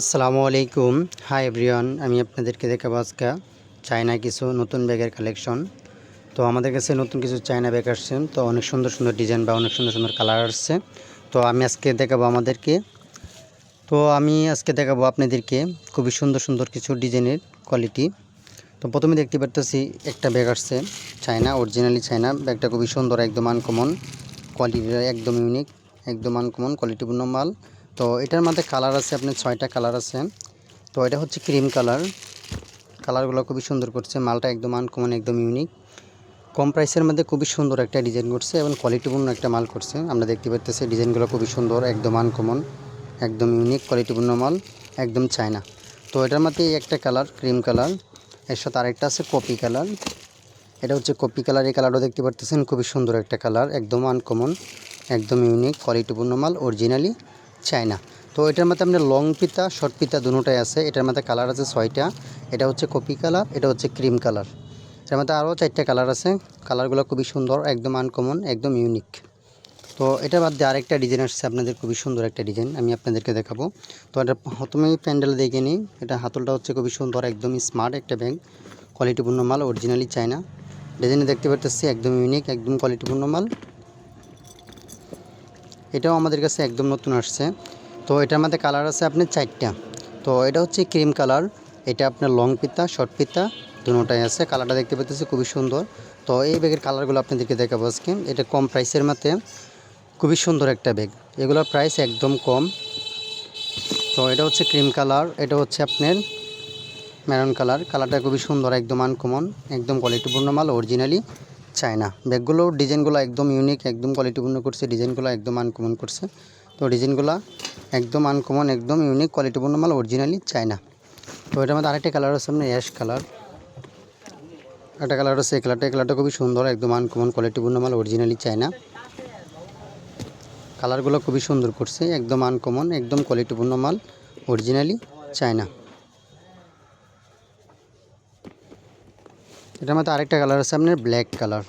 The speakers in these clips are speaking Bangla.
আসসালামু আলাইকুম। হাই এভরিওয়ান আমি আপনাদেরকে দেখাবো আজকে চায়না কিছু নতুন ব্যাগের কালেকশন তো আমাদের কাছে নতুন কিছু চায়না ব্যাগ আসছে, তো অনেক সুন্দর সুন্দর ডিজাইন বা অনেক সুন্দর সুন্দর কালার আসছে। তো আমি আজকে দেখাবো আমাদেরকে। তো আমি আজকে দেখাবো আপনাদেরকে খুবই সুন্দর সুন্দর কিছু ডিজাইনের কোয়ালিটি তো প্রথমে দেখতে পারতেছি একটা ব্যাগ আসছে চায়না অরিজিনালি চায়না ব্যাগটা খুবই সুন্দর, একদম আনকমন কোয়ালিটি একদম ইউনিক একদম আনকমন কোয়ালিটিপূর্ণ মাল। তো এটার মধ্যে কালার আছে আপনার ছয়টা কালার আছে। তো এটা হচ্ছে ক্রিম কালার কালারগুলো খুবই সুন্দর করছে, মালটা একদম আনকমন একদম ইউনিক কম প্রাইসের মধ্যে খুবই সুন্দর একটা ডিজাইন করছে এবং কোয়ালিটিপূর্ণ একটা মাল করছে। আমরা দেখতে পাচ্তেছি ডিজাইনগুলো খুবই সুন্দর, একদম আনকমন একদম ইউনিক কোয়ালিটিপূর্ণ মাল, একদম চায়না তো এটার মধ্যে একটা কালার ক্রিম কালারের সাথে আরেকটা আছে কপি কালার এটা হচ্ছে কপি কালার এই কালারও দেখতে পারতেছেন, খুবই সুন্দর একটা কালার একদম আনকমন একদম ইউনিক কোয়ালিটিপূর্ণ মাল অরিজিনালি চায়না তো এটার মধ্যে আপনার লং পিতা শর্ট পিতা দুটোটাই আছে। এটার মধ্যে কালার আছে ছয়টা। এটা হচ্ছে কপি কালার এটা হচ্ছে ক্রিম কালার এটার মধ্যে আরও চারটা কালার আছে। কালারগুলো খুবই সুন্দর, একদম আনকমন একদম ইউনিক তো এটা বাদ দিয়ে আরেকটা ডিজাইন আসছে, আপনাদের খুবই সুন্দর একটা ডিজাইন আমি আপনাদেরকে দেখাবো। তো এটা প্রথমে প্যান্ডেল দেখে নিই এটা হাতলটা হচ্ছে খুবই সুন্দর, একদম স্মার্ট একটা ব্যাগ কোয়ালিটিপূর্ণ মাল অরিজিনালি চায়না। ডিজাইনে দেখতে পারতেছি, একদম ইউনিক একদম কোয়ালিটিপূর্ণ মাল। এটাও আমাদের কাছে একদম নতুন আসছে। তো এটার মধ্যে কালার আছে আপনার চারটা। তো এটা হচ্ছে ক্রিম কালার এটা আপনার লং পিতা শর্ট পিতা, দুটোটাই আছে। কালারটা দেখতে পাচ্ছি খুবই সুন্দর। তো এই ব্যাগের কালারগুলো আপনাদেরকে দেখাবো আজকে। এটা কম প্রাইসের মধ্যে খুবই সুন্দর একটা ব্যাগ এগুলোর প্রাইস একদম কম। তো এটা হচ্ছে ক্রিম কালার এটা হচ্ছে আপনার মেরুন কালার কালারটা খুবই সুন্দর, একদম আনকমন একদম কোয়ালিটিপূর্ণ মাল অরিজিনালি চায়না। ব্যাগগুলো, ডিজাইনগুলো একদম ইউনিক একদম কোয়ালিটিপূর্ণ করছে, ডিজাইনগুলো একদম আনকমন করছে। তো ডিজাইনগুলো একদম আনকমন একদম ইউনিক কোয়ালিটিপূর্ণ মাল অরিজিনালি চায়না। তো এটার মধ্যে আরেকটা কালার আছে আপনার অ্যাশ কালার একটা কালার আছে এই কালারটা এই কালারটা খুবই সুন্দর, একদম আনকমন কোয়ালিটিপূর্ণ মাল অরিজিনালি চায়না। কালারগুলো খুবই সুন্দর করছে, একদম আনকমন একদম কোয়ালিটিপূর্ণ মাল অরিজিনালি চায়না। এটার মধ্যে আরেকটা কালার আছে আপনার ব্ল্যাক কালার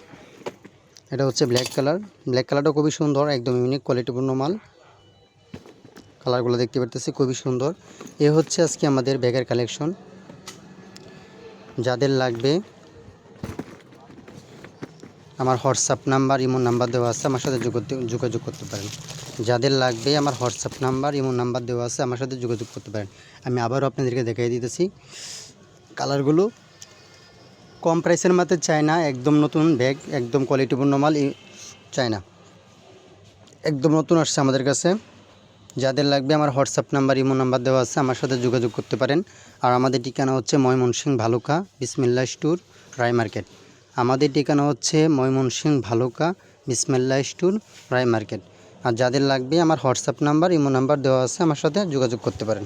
এটা হচ্ছে ব্ল্যাক কালার ব্ল্যাক কালারটা খুবই সুন্দর, একদম ইউনিক কোয়ালিটিপূর্ণ মাল। কালারগুলো দেখতে পারতেছি, খুবই সুন্দর। এ হচ্ছে আজকে আমাদের ব্যাগের কালেকশন যাদের লাগবে, আমার হোয়াটসঅ্যাপ নাম্বার, ইমো নাম্বার দেওয়া আছে, আমার সাথে যোগাযোগ করতে পারেন। যাদের লাগবে, আমার হোয়াটসঅ্যাপ নাম্বার, ইমো নাম্বার দেওয়া আছে, আমার সাথে যোগাযোগ করতে পারেন। আমি আবারও আপনাদেরকে দেখাই দিতেছি। কালারগুলো কম প্রাইসের মধ্যে চায়না একদম নতুন ব্যাগ একদম কোয়ালিটিপূর্ণ মাল চায়না একদম নতুন আসছে আমাদের কাছে। যাদের লাগবে আমার হোয়াটসঅ্যাপ নাম্বার ইমো নাম্বার দেওয়া আছে, আমার সাথে যোগাযোগ করতে পারেন। আর আমাদের ঠিকানা হচ্ছে ময়মনসিংহ ভালুকা বিসমিল্লা স্টোর রায় মার্কেট। আমাদের ঠিকানা হচ্ছে ময়মনসিংহ ভালুকা বিসমিল্লা স্টোর রায় মার্কেট। আর যাদের লাগবে আমার হোয়াটসঅ্যাপ নাম্বার ইমো নাম্বার দেওয়া আছে, আমার সাথে যোগাযোগ করতে পারেন।